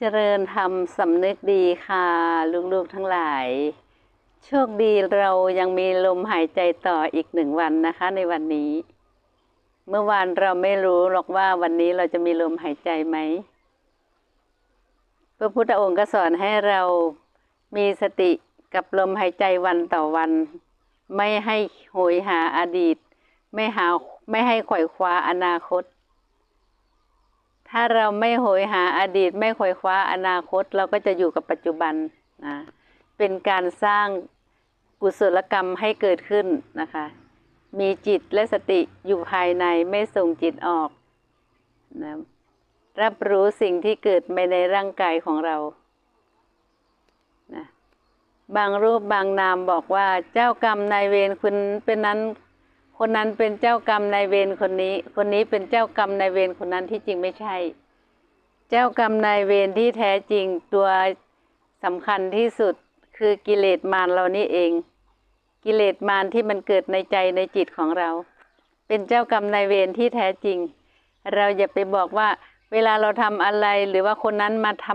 เจริญธรรมสำนึกดีค่ะ ลูกๆทั้งหลาย โชคดีเรายังมีลมหายใจต่ออีกหนึ่งวันนะคะ ในวันนี้ เมื่อวานเราไม่รู้หรอกว่าวันนี้เราจะมีลมหายใจไหมพระพุทธองค์ก็สอนให้เรามีสติกับลมหายใจวันต่อวัน ไม่ให้โหยหาอดีต ไม่หาไม่ให้ขวอยคว้าอนาคต ถ้าเราไม่โหยหาอดีตไม่ขวอยคว้าอนาคต เราก็จะอยู่กับปัจจุบันนะเป็นการสร้างกุศลกรรมให้เกิดขึ้นนะคะ มีจิตและสติอยู่ภายในไม่ส่งจิตออกนะรับรู้สิ่งที่เกิดไปในร่างกายของเรานะบางรูปบางนามบอกว่าเจ้ากรรมนายเวรคุณเป็นนั้น คนนั้นเป็นเจ้ากรรมนายเวรคนนี้ คนนี้เป็นเจ้ากรรมนายเวรคนนั้นที่จริงไม่ใช่ เจ้ากรรมนายเวรที่แท้จริงตัวสำคัญที่สุดคือกิเลสมารเรานี่เอง กิเลสมารที่มันเกิดในใจในจิตของเรา เป็นเจ้ากรรมนายเวรที่แท้จริง เราอย่าไปบอกว่า เวลาเราทำอะไรหรือว่าคนนั้นมาท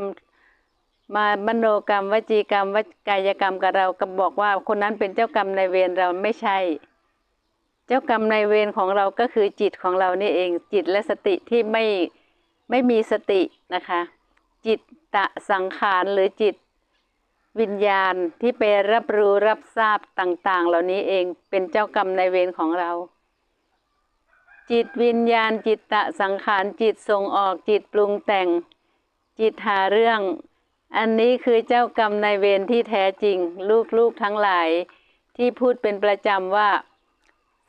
ำมามโนกรรมวจีกรรมวกายกรรมกับเราก็บอกว่าคนนั้นเป็นเจ้ากรรมนายเวรเราไม่ใช่ เจ้ากรรมนายเวรของเราก็คือจิตของเรานี่เองจิตและสติที่ไม่ไม่มีสตินะคะ จิตตะสังขารหรือจิตวิญญาณที่ไปรับรู้รับทราบต่าง ๆ เหล่านี้เองเป็นเจ้ากรรมนายเวรของเรา จิตวิญญาณ จิตตะสังขารจิตส่งออกจิตปรุงแต่ง จิตหาเรื่อง อันนี้คือเจ้ากรรมนายเวรที่แท้จริง ลูกๆทั้งหลาย ที่พูดเป็นประจำว่า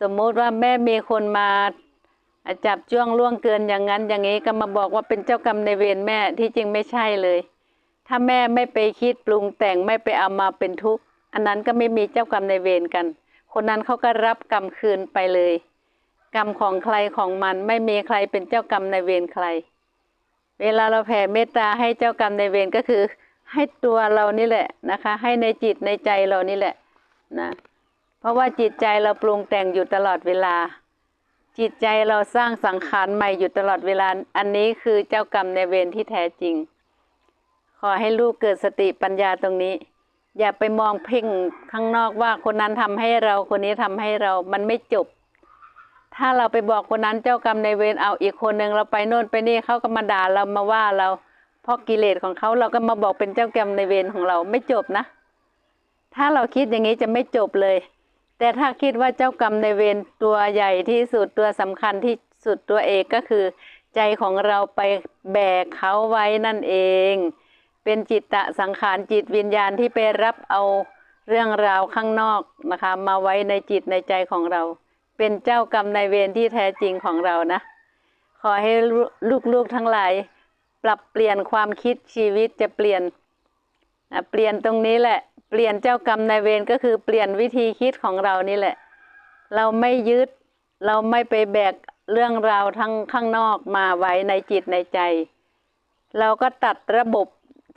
สมมุติว่าแม่มีคนมาจับจ้วงล่วงเกินอย่างนั้น อย่างนี้ก็มาบอกว่าเป็นเจ้ากรรมในเวรแม่ที่จริงไม่ใช่เลย ถ้าแม่ไม่ไปคิดปรุงแต่งไม่ไปเอามาเป็นทุกข์อันนั้นก็ไม่มีเจ้ากรรมในเวรกัน คนนั้นเขาก็รับกรรมคืนไปเลย กรรมของใครของมันไม่มีใครเป็นเจ้ากรรมในเวรใคร เวลาเราแผ่เมตตาให้เจ้ากรรมในเวรก็คือ ให้ตัวเรานี่แหละนะคะ ให้ในจิตในใจเรานี่แหละนะ เพราะว่าจิตใจเราปรุงแต่งอยู่ตลอดเวลา จิตใจเราสร้างสังขารใหม่อยู่ตลอดเวลา อันนี้คือเจ้ากรรมในเวรที่แท้จริง ขอให้ลูกเกิดสติปัญญาตรงนี้ อย่าไปมองเพ่งข้างนอกว่าคนนั้นทำให้เราคนนี้ทำให้เรามันไม่จบ ถ้าเราไปบอกคนนั้นเจ้ากรรมในเวรเอาอีกคนหนึ่งเราไปโน่นไปนี่เขาก็มาด่าเรามาว่าเราเพราะกิเลสของเขาเราก็มาบอกเป็นเจ้ากรรมในเวรของเราไม่จบนะ ถ้าเราคิดอย่างนี้จะไม่จบเลย แต่ถ้าคิดว่าเจ้ากรรมในเวรตัวใหญ่ที่สุดตัวสำคัญที่สุดตัวเอกก็คือ ใจของเราไปแบกเขาไว้นั่นเอง เป็นจิตตะสังขารจิตวิญญาณที่ไปรับเอาเรื่องราวข้างนอกนะคะ มาไว้ในจิตในใจของเรา เป็นเจ้ากรรมในเวรที่แท้จริงของเรานะ ขอให้ลูกๆทั้งหลาย ปรับเปลี่ยนความคิดชีวิตจะเปลี่ยนเปลี่ยนตรงนี้แหละ เปลี่ยนเจ้ากรรมนายเวรก็คือเปลี่ยนวิธีคิดของเรานี่แหละ เราไม่ยึด เราไม่ไปแบกเรื่องราวทั้งข้างนอกมาไว้ในจิตในใจ เราก็ตัดระบบ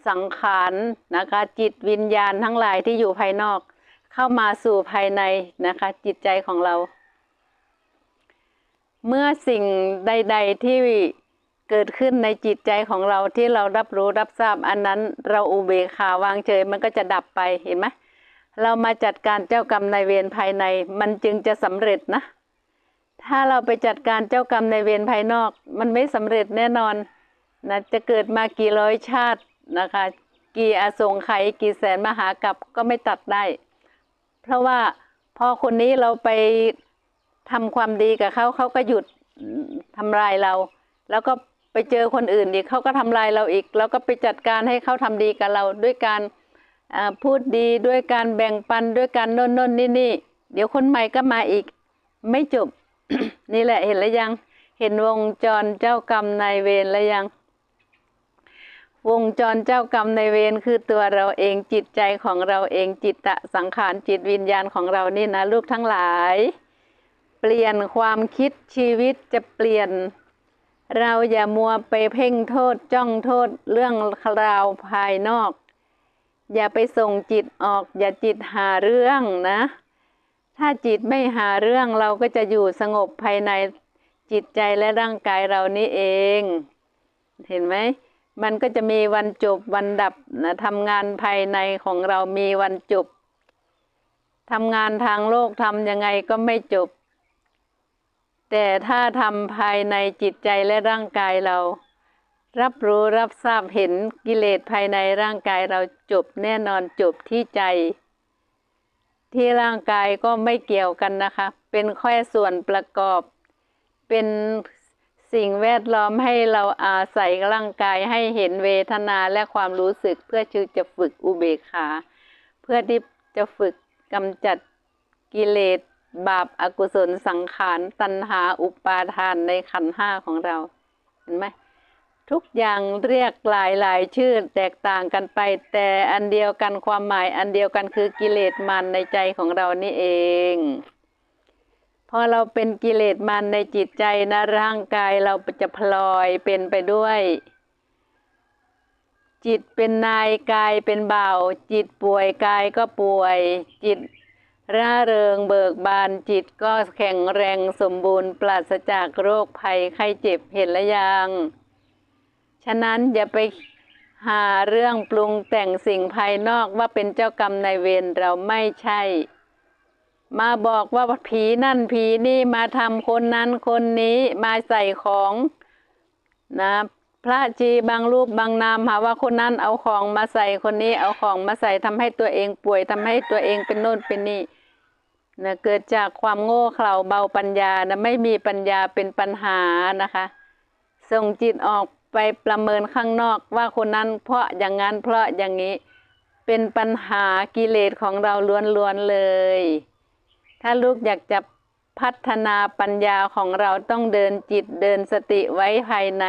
สังขารนะคะ จิตวิญญาณทั้งหลายที่อยู่ภายนอก เข้ามาสู่ภายในนะคะ จิตใจของเรา เมื่อสิ่งใด ๆที่ เกิดขึ้นในจิตใจของเราที่เรารับรู้รับทราบอันนั้น เราอุเบกขาวางเฉยมันก็จะดับไปเห็นไหมเรามาจัดการเจ้ากรรมนายเวรภายในมันจึงจะสำเร็จนะ ถ้าเราไปจัดการเจ้ากรรมนายเวรภายนอก มันไม่สำเร็จแน่นอนนะจะเกิดมากี่ร้อยชาตินะคะ กี่อาสงไขยกี่แสนมหากรัปก็ไม่ตัดได้ เพราะว่าพอคนนี้เราไปทำความดีกับเขาเขาก็หยุดทำลายเรา แล้วก็ ไปเจอคนอื่นอีกเขาก็ทำลายเราอีกแล้วก็ไปจัดการให้เขาทำดีกับเราด้วยการพูดดีด้วยการแบ่งปันด้วยการโน่นโน่นนี่นี่เดี๋ยวคนใหม่ก็มาอีก ไม่จบ นี่แหละเห็นแล้วยัง เห็นวงจรเจ้ากรรมนายเวรแล้วยัง วงจรเจ้ากรรมนายเวรคือตัวเราเองจิตใจของเราเองจิตตะสังขารจิตวิญญาณของเรานี่นะลูกทั้งหลาย เปลี่ยนความคิดชีวิตจะเปลี่ยน เราอย่ามัวไปเพ่งโทษจ้องโทษเรื่องราวภายนอก อย่าไปส่งจิตออก อย่าจิตหาเรื่องนะ ถ้าจิตไม่หาเรื่องเราก็จะอยู่สงบภายในจิตใจและร่างกายเรานี่เอง เห็นไหมมันก็จะมีวันจบวันดับนะทำงานภายในของเรามีวันจบทำงานทางโลกทำยังไงก็ไม่จบ แต่ถ้าทำภายในจิตใจและร่างกายเรา รับรู้รับทราบเห็นกิเลสภายในร่างกายเราจบแน่นอนจบที่ใจ ที่ร่างกายก็ไม่เกี่ยวกันนะคะ เป็นแค่ส่วนประกอบ เป็นสิ่งแวดล้อมให้เราอาศัยร่างกายให้เห็นเวทนาและความรู้สึกเพื่อที่จะฝึกอุเบกขา เพื่อที่จะฝึกกำจัดกิเลส บาปอากุศลสังขารตัณหาอุปาทานในขันห้าของเรา เห็นไหมทุกอย่างเรียกหลายหลายชื่อแตกต่างกันไป แต่อันเดียวกันความหมายอันเดียวกันคือกิเลสมันในใจของเรานี่เอง พอเราเป็นกิเลสมันในจิตใจนะร่างกายเราจะพลอยเป็นไปด้วย จิตเป็นนายกายเป็นเบาจิตป่วยกายก็ป่วย จิต ร่าเริงเบิกบานจิตก็แข็งแรงสมบูรณ์ปราศจากโรคภัยไข้เจ็บเห็นละยัง ฉะนั้นอย่าไปหาเรื่องปรุงแต่งสิ่งภายนอกว่าเป็นเจ้ากรรมนายเวรเราไม่ใช่ มาบอกว่าผีนั่นผีนี่มาทำคนนั้นคนนี้มาใส่ของนะ พระจีบางรูปบางนามหาว่าคนนั้นเอาของมาใส่คนนี้เอาของมาใส่ทำให้ตัวเองป่วยทำให้ตัวเองเป็นโน่นเป็นนี่นะเกิดจากความโง่เขลาเบาปัญญานะไม่มีปัญญาเป็นปัญหานะคะ ส่งจิตออกไปประเมินข้างนอกว่าคนนั้นเพราะอย่างนั้นเพราะอย่างนี้เป็นปัญหากิเลสของเราล้วนๆเลย ถ้าลูกอยากจะพัฒนาปัญญาของเราต้องเดินจิตเดินสติไว้ภายใน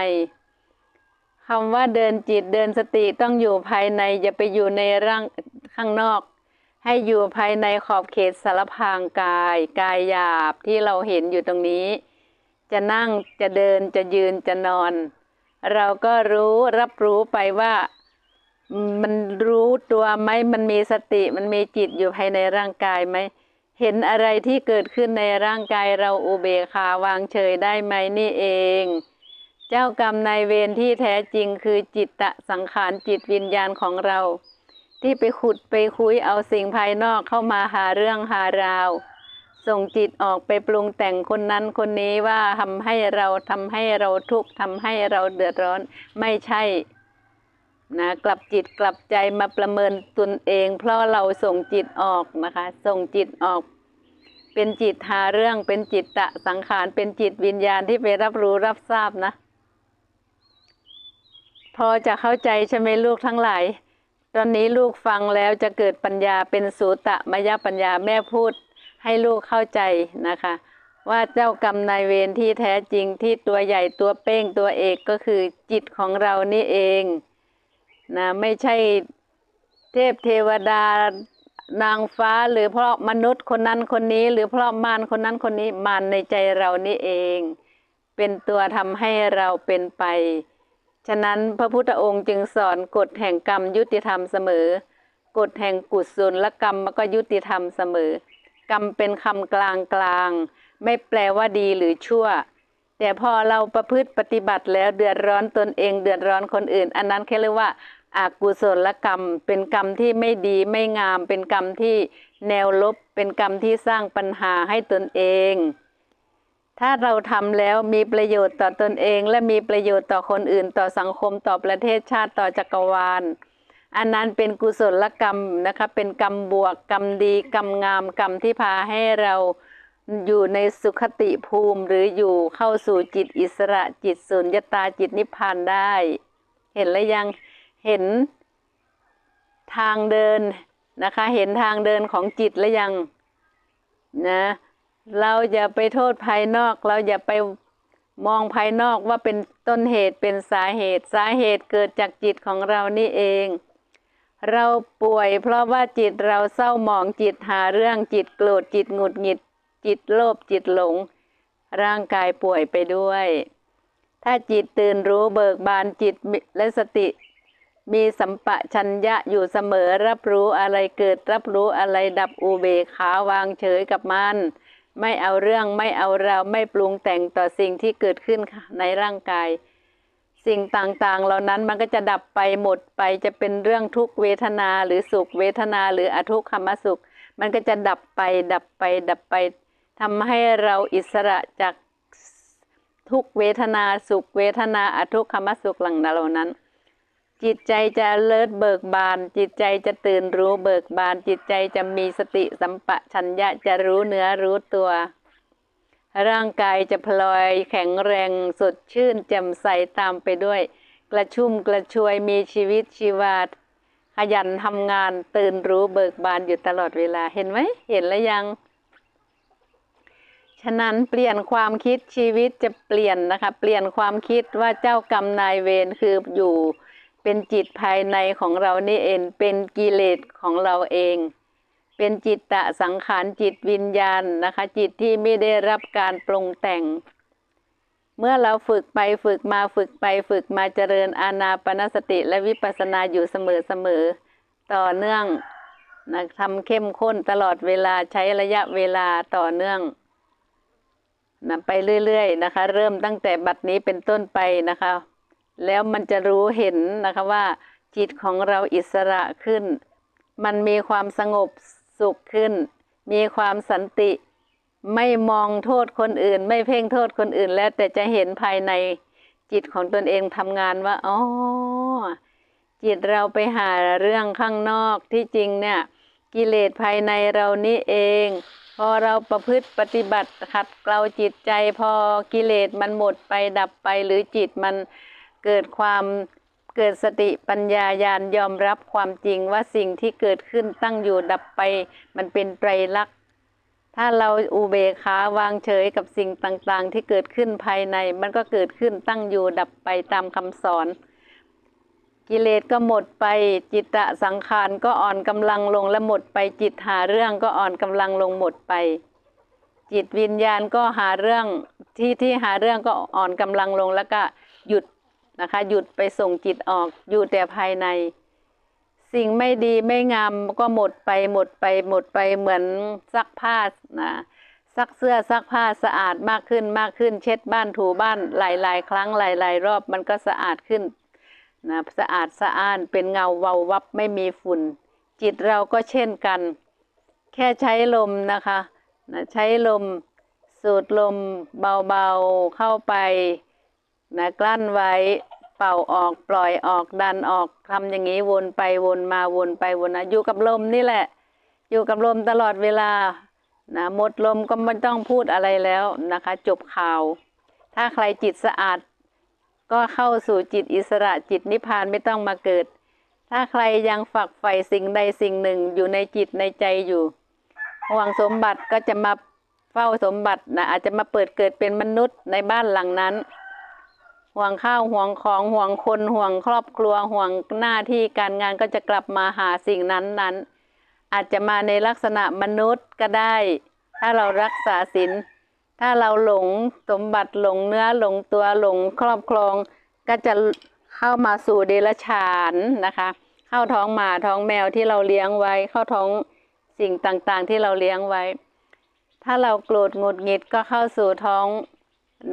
คำว่าเดินจิตเดินสติต้องอยู่ภายใน อย่าไปอยู่ในร่างข้างนอก ให้อยู่ภายในขอบเขตสารพางกาย กายหยาบที่เราเห็นอยู่ตรงนี้ จะนั่งจะเดินจะยืนจะนอน เราก็รู้รับรู้ไปว่า มันรู้ตัวไหมมันมีสติมันมีจิตอยู่ภายในร่างกายไหมเห็นอะไรที่เกิดขึ้นในร่างกายเราอุเบกขาวางเฉยได้ไหมนี่เอง เจ้ากรรมนายเวรที่แท้จริงคือจิตตะสังขารจิตวิญญาณของเรา ที่ไปขุดไปคุยเอาสิ่งภายนอกเข้ามาหาเรื่องหาราว ส่งจิตออกไปปรุงแต่งคนนั้นคนนี้ว่าทำให้เราทำให้เราทุกข์ทำให้เราเดือดร้อนไม่ใช่นะกลับจิตกลับใจมาประเมินตนเอง เพราะเราส่งจิตออกนะคะ ส่งจิตออก เป็นจิตหาเรื่องเป็นจิตตะสังขารเป็นจิตวิญญาณที่ไปรับรู้รับทราบนะ พอจะเข้าใจใช่ไหมลูกทั้งหลาย ตอนนี้ลูกฟังแล้วจะเกิดปัญญาเป็นสูตะมยปัญญาแม่พูดให้ลูกเข้าใจนะคะ ว่าเจ้ากรรมนายเวรที่แท้จริงที่ตัวใหญ่ตัวเป้งตัวเอกก็คือจิตของเรานี่เองนะไม่ใช่เทพเทวดานางฟ้าหรือเพราะมนุษย์คนนั้นคนนี้ หรือเพราะมารคนนั้นคนนี้มารในใจเรานี่เอง เป็นตัวทำให้เราเป็นไป ฉะนั้นพระพุทธองค์จึงสอนกฎแห่งกรรมยุติธรรมเสมอ กฎแห่งกุศลและกรรมมันก็ยุติธรรมเสมอ กรรมเป็นคำกลางกลาง ไม่แปลว่าดีหรือชั่ว แต่พอเราประพฤติปฏิบัติแล้วเดือดร้อนตนเองเดือดร้อนคนอื่น อันนั้นแค่เรียกว่าอากุศลกรรม เป็นกรรมที่ไม่ดีไม่งาม เป็นกรรมที่แนวลบ เป็นกรรมที่สร้างปัญหาให้ตนเอง ถ้าเราทำแล้วมีประโยชน์ต่อตนเอง และมีประโยชน์ต่อคนอื่น ต่อสังคมต่อประเทศชาติต่อจักรวาล อันนั้นเป็นกุศลกรรมนะคะเป็นกรรมบวกกรรมดีกรรมงามกรรมที่พาให้เราอยู่ในสุขติภูมิหรืออยู่เข้าสู่จิตอิสระจิตสุญญตาจิตนิพพานได้ เห็นแล้วยังเห็นทางเดินนะคะ เห็นทางเดินของจิตแล้วยังนะ เราอย่าไปโทษภายนอก เราอย่าไปมองภายนอกว่าเป็นต้นเหตุเป็นสาเหตุ สาเหตุเกิดจากจิตของเรานี่เอง เราป่วยเพราะว่าจิตเราเศร้าหมองจิตหาเรื่องจิตโกรธจิตหงุดหงิด จิตโลภจิตหลง ร่างกายป่วยไปด้วย ถ้าจิตตื่นรู้เบิกบานจิตและสติ มีสัมปะชัญญะอยู่เสมอรับรู้อะไรเกิดรับรู้อะไรดับอุเบกขาวางเฉยกับมัน ไม่เอาเรื่องไม่เอาเราไม่ปรุงแต่งต่อสิ่งที่เกิดขึ้นในร่างกาย สิ่งต่างๆ เหล่านั้นมันก็จะดับไปหมดไปจะเป็นเรื่องทุกเวทนาหรือสุขเวทนาหรืออทุกขมสุข มันก็จะดับไปดับไปดับไปทำให้เราอิสระจากทุกเวทนาสุขเวทนาอทุกขมสุขหลังเหล่านั้น จิตใจจะเลิศเบิกบาน จิตใจจะตื่นรู้เบิกบาน จิตใจจะมีสติสัมปชัญญะจะรู้เนื้อรู้ตัว ร่างกายจะพลอยแข็งแรงสดชื่นแจ่มใสตามไปด้วย กระชุ่มกระชวยมีชีวิตชีวาขยันทำงานตื่นรู้เบิกบานอยู่ตลอดเวลาเห็นไหมเห็นแล้วยัง ฉะนั้นเปลี่ยนความคิดชีวิตจะเปลี่ยนนะคะ เปลี่ยนความคิดว่าเจ้ากรรมนายเวรคืออยู่ เป็นจิตภายในของเรานี่เอง เป็นกิเลสของเราเอง เป็นจิตตะสังขารจิตวิญญาณนะคะ จิตที่ไม่ได้รับการปรุงแต่ง เมื่อเราฝึกไปฝึกมาฝึกไปฝึกมาเจริญอานาปนสติและวิปัสสนาอยู่เสมอเสมอต่อเนื่องนะทำเข้มข้นตลอดเวลาใช้ระยะเวลาต่อเนื่องนะไปเรื่อย ๆ นะคะ เริ่มตั้งแต่บัดนี้เป็นต้นไปนะคะ แล้วมันจะรู้เห็นนะคะว่า จิตของเราอิสระขึ้น มันมีความสงบสุขขึ้น มีความสันติ ไม่มองโทษคนอื่น ไม่เพ่งโทษคนอื่น แล้วแต่จะเห็นภายในจิตของตนเองทำงานว่าอ๋อจิตเราไปหาเรื่องข้างนอกที่จริงเนี่ย กิเลสภายในเรานี่เอง พอเราประพฤติปฏิบัติขัดเกลาจิตใจพอกิเลสมันหมดไปดับไปหรือจิตมัน เกิดความเกิดสติปัญญาญาณยอมรับความจริงว่าสิ่งที่เกิดขึ้นตั้งอยู่ดับไป มันเป็นไตรลักษณ์ถ้าเราอุเบกขาวางเฉยกับสิ่งต่างๆ ที่เกิดขึ้นภายใน มันก็เกิดขึ้นตั้งอยู่ดับไปตามคำสอน กิเลสก็หมดไปจิตตะสังขารก็อ่อนกำลังลงและหมดไปจิตหาเรื่องก็อ่อนกำลังลงหมดไป จิตวิญญาณก็หาเรื่องที่ที่หาเรื่องก็อ่อนกำลังลงแล้วก็หยุด นะคะ หยุดไปส่งจิตออกอยู่แต่ภายใน สิ่งไม่ดีไม่งามก็หมดไปหมดไปหมดไปเหมือนซักผ้านะซักเสื้อซักผ้าสะอาดมากขึ้นมากขึ้น เช็ดบ้านถูบ้านหลาย ๆ ครั้งหลาย ๆ รอบมันก็สะอาดขึ้นนะสะอาดสะอ้านเป็นเงาเวาวับไม่มีฝุ่น จิตเราก็เช่นกัน แค่ใช้ลมนะคะนะใช้ลม สูดลมเบาๆเข้าไป นะกลั้นไว้เป่าออกปล่อยออกดันออกทำอย่างนี้วนไปวนมาวนไปวนมาอยู่กับลมนี่แหละ อยู่กับลมตลอดเวลานะหมดลมก็ไม่ต้องพูดอะไรแล้วนะคะ จบข่าว ถ้าใครจิตสะอาด ก็เข้าสู่จิตอิสระจิตนิพพานไม่ต้องมาเกิด ถ้าใครยังฝักใฝ่สิ่งใดสิ่งหนึ่งอยู่ในจิตในใจอยู่ห่วงสมบัติก็จะมาเฝ้าสมบัตินะอาจจะมาเปิดเกิดเป็นมนุษย์ในบ้านหลังนั้น ห่วงข้าวห่วงของห่วงคนห่วงครอบครัวห่วงหน้าที่การงานก็จะกลับมาหาสิ่งนั้นนั้นอาจจะมาในลักษณะมนุษย์ก็ได้ ถ้าเรารักษาศีลถ้าเราหลงสมบัติหลงเนื้อหลงตัวหลงครอบครอง ก็จะเข้ามาสู่เดรัจฉานนะคะ เข้าท้องหมาท้องแมวที่เราเลี้ยงไว้ เข้าท้องสิ่งต่างๆที่เราเลี้ยงไว้ ถ้าเราโกรธงดหงิดก็เข้าสู่ท้อง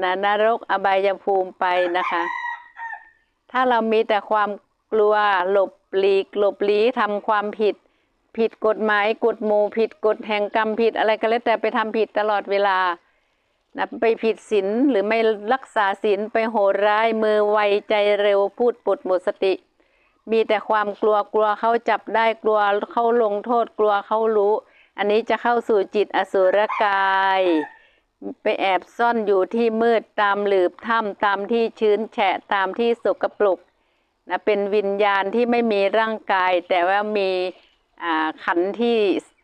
นะนรกอบายภูมิไปนะคะ ถ้าเรามีแต่ความกลัวหลบหลีกหลบหลีทำความผิด ผิดกฎหมายกฎหมู่ผิดกฎแห่งกรรมผิดอะไรก็แล้วแต่ไปทำผิดตลอดเวลานะไปผิดศีลหรือไม่รักษาศีลไปโหดร้ายมือไวใจเร็วพูดปุดหมดสติ มีแต่ความกลัวกลัวเขาจับได้กลัวเขาลงโทษกลัวเขารู้ อันนี้จะเข้าสู่จิตอสุรกาย ไปแอบซ่อนอยู่ที่มืดตามหลืบถ้ำตามที่ชื้นแฉะตามที่สกปรกนะเป็นวิญญาณที่ไม่มีร่างกาย แต่ว่ามีขันที่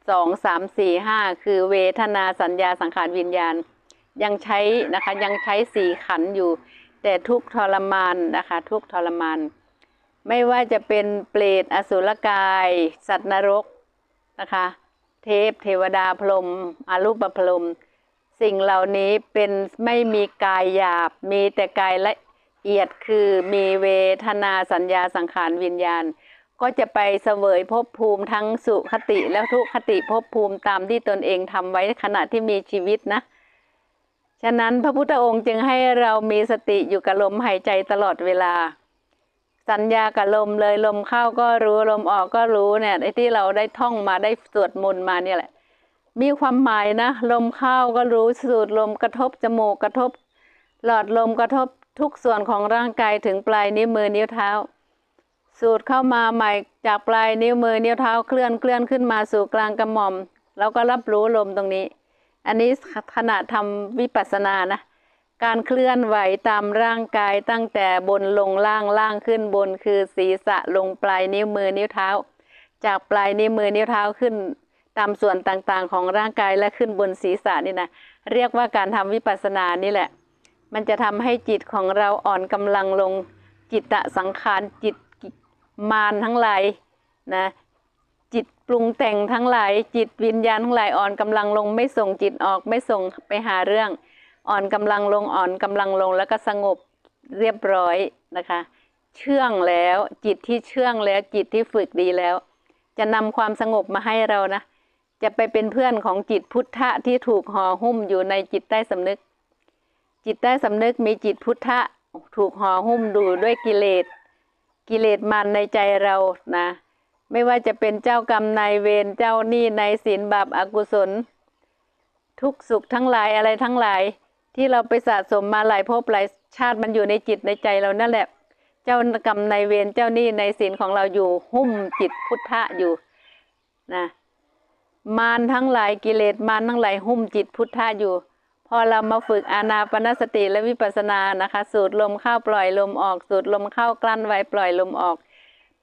สองสามสี่ห้าคือเวทนาสัญญาสังขารวิญญาณ ยังใช้นะคะยังใช้สี่ขันอยู่ แต่ทุกทรมานนะคะทุกทรมาน ไม่ว่าจะเป็นเปรตอสุรกาย สัตว์นรกนะคะ เทพเทวดาพรหมอารูประพรหม สิ่งเหล่านี้เป็นไม่มีกายหยาบ มีแต่กายละเอียดคือมีเวทนาสัญญาสังขารวิญญาณ ก็จะไปเสวยภพภูมิทั้งสุขติและทุกขติภพภูมิตามที่ตนเองทำไว้ขณะที่มีชีวิตนะ ฉะนั้นพระพุทธองค์จึงให้เรามีสติอยู่กับลมหายใจตลอดเวลา สัญญากับลมเลยลมเข้าก็รู้ลมออกก็รู้เนี่ยไอ้ที่เราได้ท่องมาได้สวดมนต์มาเนี่ยแหละ มีความหมายนะ ลมเข้าก็รู้สูดลมกระทบจมูกกระทบ หลอดลมกระทบทุกส่วนของร่างกายถึงปลายนิ้วมือนิ้วเท้า สูดเข้ามาใหม่จากปลายนิ้วมือนิ้วเท้าเคลื่อนเคลื่อนขึ้นมาสู่กลางกระหม่อม แล้วก็รับรู้ลมตรงนี้ อันนี้ขณะทำวิปัสสนานะ การเคลื่อนไหวตามร่างกายตั้งแต่บนลงล่างล่างขึ้นบนคือศีรษะลงปลายนิ้วมือนิ้วเท้า จากปลายนิ้วมือนิ้วเท้าขึ้น ตามส่วนต่างๆ ของร่างกายและขึ้นบนศีรษะนี่นะเรียกว่าการทำวิปัสสนานี่แหละ มันจะทำให้จิตของเราอ่อนกำลังลงจิตตะสังขารจิตมารทั้งหลายนะจิตปรุงแต่งทั้งหลาย จิตวิญญาณทั้งหลายอ่อนกำลังลงไม่ส่งจิตออกไม่ส่งไปหาเรื่อง อ่อนกำลังลงอ่อนกำลังลงแล้วก็สงบเรียบร้อยนะคะ เชื่องแล้วจิตที่เชื่องแล้วจิตที่ฝึกดีแล้ว จะนำความสงบมาให้เรานะ จะไปเป็นเพื่อนของจิตพุทธะที่ถูกห่อหุ้มอยู่ในจิตใต้สำนึก จิตใต้สำนึกมีจิตพุทธะถูกห่อหุ้มดูด้วยกิเลส กิเลสมันในใจเรานะ ไม่ว่าจะเป็นเจ้ากรรมนายเวรเจ้าหนี้นายสินบาปอากุศล ทุกสุขทั้งหลายอะไรทั้งหลาย ที่เราไปสะสมมาหลายภพหลายชาติมันอยู่ในจิตในใจเรานั่นแหละ เจ้ากรรมนายเวรเจ้าหนี้นายสินของเราอยู่หุ้มจิตพุทธะอยู่นะ มารทั้งหลายกิเลสมารทั้งหลายหุ้มจิตพุทธะอยู่ พอเรามาฝึกอานาปนสติและวิปัสสนานะคะ สูดลมเข้าปล่อยลมออกสูดลมเข้ากลั้นไว้ปล่อยลมออก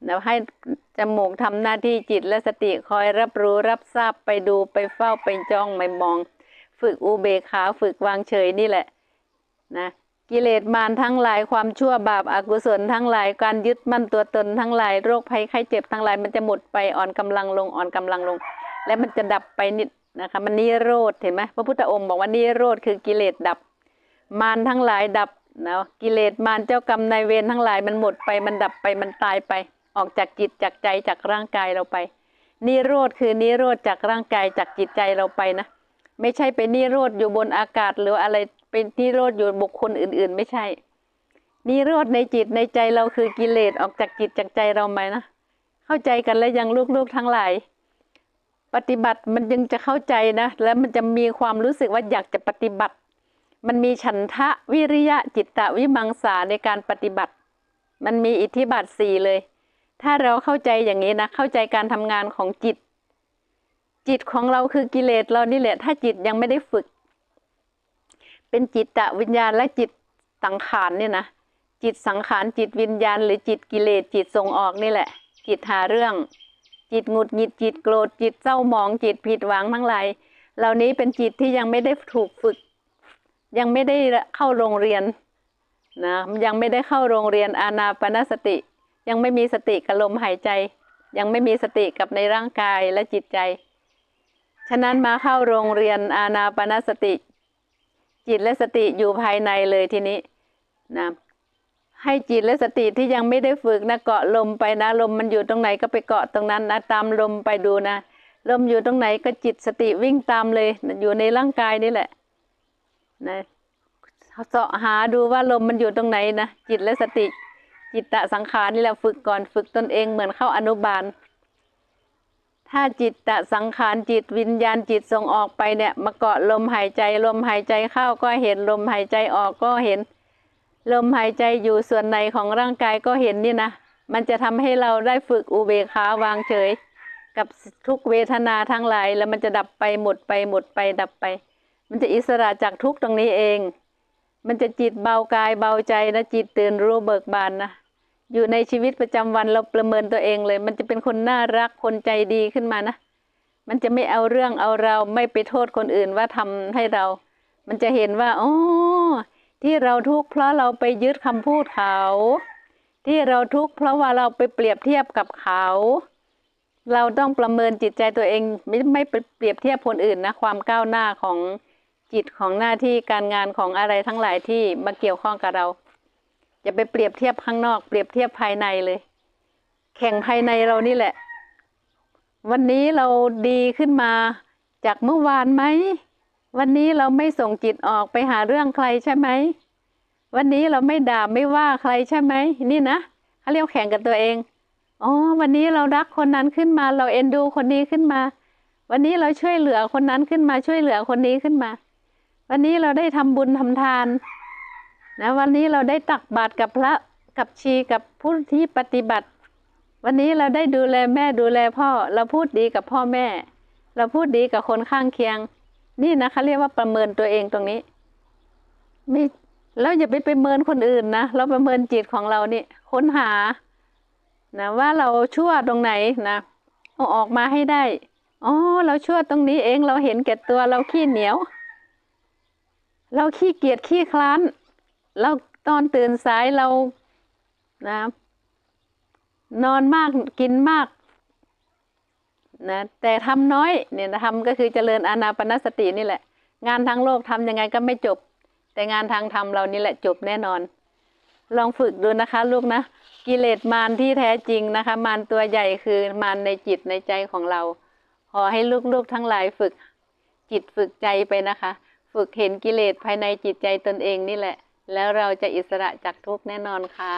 แล้วให้จมูกทำหน้าที่จิตและสติคอยรับรู้รับทราบไปดูไปเฝ้าไปจ้องไปมอง ฝึกอุเบกขาฝึกวางเฉยนี่แหละนะกิเลสมารทั้งหลายความชั่วบาปอากุศลทั้งหลายการยึดมั่นตัวตนทั้งหลายโรคภัยไข้เจ็บทั้งหลายมันจะหมดไปอ่อนกำลังลงอ่อนกำลังลง และมันจะดับไปนิดนะคะมันนิโรธเห็นไหมพระพุทธองค์บอกว่านิโรธคือกิเลสดับ มารทั้งหลายดับนะกิเลสมารเจ้ากรรมนายเวรทั้งหลายมันหมดไปมันดับไปมันตายไป ออกจากจิตจากใจจากร่างกายเราไป นิโรธคือนิโรธจากร่างกายจากจิตใจเราไปนะ ไม่ใช่ไปนิโรธอยู่บนอากาศหรืออะไรเป็นนิโรธอยู่บุคคลอื่น ๆ ไม่ใช่ นิโรธในจิตในใจเราคือกิเลสออกจากจิตจากใจเราไหมนะ เข้าใจกันแล้วยังลูกๆทั้งหลาย ปฏิบัติมันยังจะเข้าใจนะ แล้วมันจะมีความรู้สึกว่าอยากจะปฏิบัติ มันมีฉันทะวิริยะจิตตะวิมังสาในการปฏิบัติ มันมีอิทธิบาทสี่เลย ถ้าเราเข้าใจอย่างนี้นะเข้าใจการทำงานของจิต จิตของเราคือกิเลสเรานี่แหละ ถ้าจิตยังไม่ได้ฝึก เป็นจิตตะวิญญาณและจิตสังขารเนี่ยนะจิตสังขารจิตวิญญาณ หรือจิตกิเลสจิตส่งออกนี่แหละ จิตหาเรื่อง จิตหงุดหงิดจิตโกรธจิตเศร้าหมองจิตผิดหวังทั้งหลายเหล่านี้เป็นจิตที่ยังไม่ได้ถูกฝึก ยังไม่ได้เข้าโรงเรียนนะยังไม่ได้เข้าโรงเรียนอานาปนสติ ยังไม่มีสติกับลมหายใจ ยังไม่มีสติกับในร่างกายและจิตใจ ฉะนั้นมาเข้าโรงเรียนอานาปนสติ จิตและสติอยู่ภายในเลยทีนี้นะ ให้จิตและสติที่ยังไม่ได้ฝึกนะเกาะลมไปนะ ลมมันอยู่ตรงไหนก็ไปเกาะตรงนั้นนะตามลมไปดูนะ ลมอยู่ตรงไหนก็จิตสติวิ่งตามเลยอยู่ในร่างกายนี่แหละนะเสาะหาดูว่าลมมันอยู่ตรงไหนนะจิตและสติ จิตตะสังขารนี่แหละฝึกก่อนฝึกตนเองเหมือนเข้าอนุบาล ถ้าจิตตะสังขารจิตวิญญาณจิตส่งออกไปเนี่ยมาเกาะลมหายใจลมหายใจเข้าก็เห็นลมหายใจออกก็เห็น ลมหายใจอยู่ส่วนในของร่างกายก็เห็นนี่นะ มันจะทำให้เราได้ฝึกอุเบกขาวางเฉย กับทุกเวทนาทั้งหลายแล้วมันจะดับไปหมดไปหมดไปดับไป มันจะอิสระจากทุกตรงนี้เอง มันจะจิตเบากายเบาใจนะจิตตื่นรู้เบิกบานนะอยู่ในชีวิตประจำวันเราประเมินตัวเองเลย มันจะเป็นคนน่ารักคนใจดีขึ้นมานะ มันจะไม่เอาเรื่องเอาเราไม่ไปโทษคนอื่นว่าทำให้เรา มันจะเห็นว่าอ๋อ ที่เราทุกข์เพราะเราไปยึดคำพูดเขา ที่เราทุกข์เพราะว่าเราไปเปรียบเทียบกับเขา เราต้องประเมินจิตใจตัวเองไม่ไม่ไปเปรียบเทียบคนอื่นนะความก้าวหน้าของจิตของหน้าที่การงานของอะไรทั้งหลายที่มาเกี่ยวข้องกับเราอย่าไปเปรียบเทียบข้างนอกเปรียบเทียบภายในเลย แข่งภายในเรานี่แหละ วันนี้เราดีขึ้นมาจากเมื่อวานไหม วันนี้เราไม่ส่งจิตออกไปหาเรื่องใครใช่ไหม วันนี้เราไม่ด่าไม่ว่าใครใช่ไหม นี่นะเขาเรียกแข่งกับตัวเอง อ๋อ วันนี้เรารักคนนั้นขึ้นมา เราเอ็นดูคนนี้ขึ้นมา วันนี้เราช่วยเหลือคนนั้นขึ้นมา ช่วยเหลือคนนี้ขึ้นมา วันนี้เราได้ทำบุญทำทาน นะ วันนี้เราได้ตักบาตรกับพระ กับชีกับผู้ที่ปฏิบัติ วันนี้เราได้ดูแลแม่ดูแลพ่อ เราพูดดีกับพ่อแม่ เราพูดดีกับคนข้างเคียง นี่นะเขาเรียกว่าประเมินตัวเองตรงนี้ ไม่แล้วอย่าไปประเมินคนอื่นนะเราประเมินจิตของเรานี่ค้นหานะว่าเราชั่วตรงไหนนะเอาออกมาให้ได้อ๋อเราชั่วตรงนี้เองเราเห็นแก่ตัวเราขี้เหนียว เราขี้เกียจขี้คลานเราตอนตื่นสายเรานะนอนมากกินมาก นะแต่ทำน้อยเนี่ยทำก็คือเจริญอานาปนสตินี่แหละ งานทางโลกทำยังไงก็ไม่จบ แต่งานทางธรรมเรานี่แหละจบแน่นอน ลองฝึกดูนะคะ ลูกนะ กิเลสมารที่แท้จริงนะคะ มารตัวใหญ่คือมารในจิตในใจของเรา ขอให้ลูกๆทั้งหลายฝึกจิตฝึกใจไปนะคะ ฝึกเห็นกิเลสภายในจิตใจตนเองนี่แหละ แล้วเราจะอิสระจากทุกข์แน่นอนค่ะ